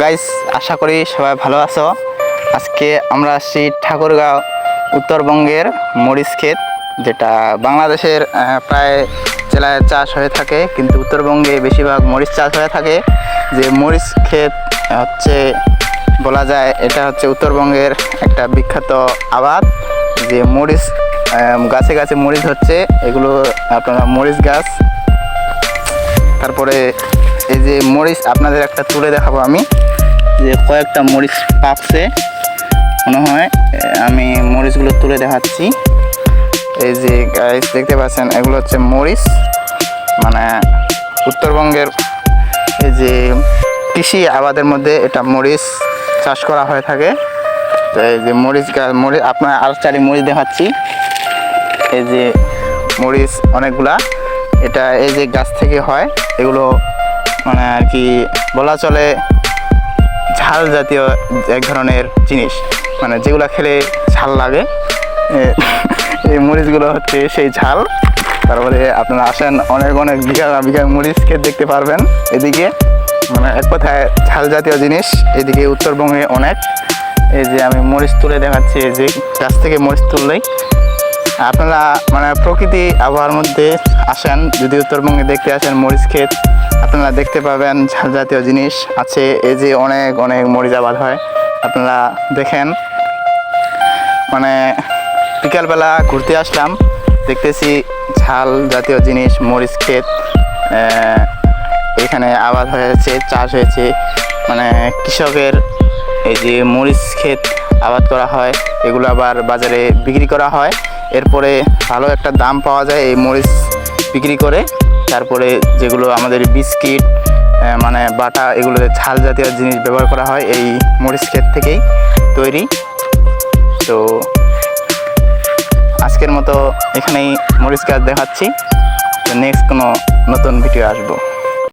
Guys আশা করি সবাই ভালো আছো। আজকে আমরা আসছি ঠাকুরগাঁও উত্তরবঙ্গের মরিচ ক্ষেত, যেটা বাংলাদেশের প্রায় জেলায় চাষ হয়ে থাকে, কিন্তু উত্তরবঙ্গে বেশিরভাগ মরিচ চাষ হয়ে থাকে। যে মরিচ ক্ষেত হচ্ছে বলা যায় এটা হচ্ছে উত্তরবঙ্গের একটা বিখ্যাত আবাদ। যে মরিচ গাছে গাছে মরিচ হচ্ছে, এগুলো আপনারা মরিচ গাছ, তারপরে এই যে মরিচ আপনাদের একটা তুলে দেখাবো আমি। যে কয়েকটা মরিচ পাকছে, মনে হয় আমি মরিচগুলো তুলে দেখাচ্ছি। এই যে গাইস দেখতে পাচ্ছেন, এগুলো হচ্ছে মরিচ। মানে উত্তরবঙ্গের এই যে কৃষি আবাদের মধ্যে এটা মরিচ চাষ করা হয়ে থাকে। তো এই যে মরিচ গাছ মরিচ, আপনার আর চারি মরিচ দেখাচ্ছি। এই যে মরিচ অনেকগুলা। এটা এই যে গাছ থেকে হয়, এগুলো কি বলা চলে ঝাল জাতীয় এক ধরনের জিনিস। মানে যেগুলো খেলে ঝাল লাগে। এই মরিচগুলো হচ্ছে সেই ঝাল। তারপরে আপনারা আসেন অনেক অনেক বিঘা বিঘা মরিচ খেতে দেখতে পারবেন এদিকে। মানে এক কথায় ঝাল জাতীয় জিনিস, এদিকে উত্তরবঙ্গে অনেক। এই যে আমি মরিচ তুলে দেখাচ্ছি, এই যে গাছ থেকে মরিচ তুললেই। আপনারা মানে প্রকৃতি আবহাওয়ার মধ্যে আসেন, যদি উত্তরবঙ্গে দেখতে আসেন মরিচ ক্ষেত, আপনারা দেখতে পাবেন ঝাল জাতীয় জিনিস আছে, এই যে অনেক অনেক মরিচ আবাদ হয়, আপনারা দেখেন। মানে বিকালবেলা ঘুরতে আসলাম, দেখতেছি ঝাল জাতীয় জিনিস, মরিচ ক্ষেত এখানে আবাদ হয়েছে, চাষ হয়েছে। মানে কৃষকের এই যে মরিচ ক্ষেত আবাদ করা হয়, এগুলো আবার বাজারে বিক্রি করা হয়। এরপরে ভালো একটা দাম পাওয়া যায় এই মরিচ বিক্রি করে। তারপরে যেগুলো আমাদের বিস্কিট মানে বাটা এগুলো ঝাল জাতীয় জিনিস ব্যবহার করা হয় এই মরিচ ক্ষেত থেকেই তৈরি। তো আজকের মতো এখানেই মরিচ গাছ দেখাচ্ছি। নেক্সট কোনো নতুন ভিডিও আসব।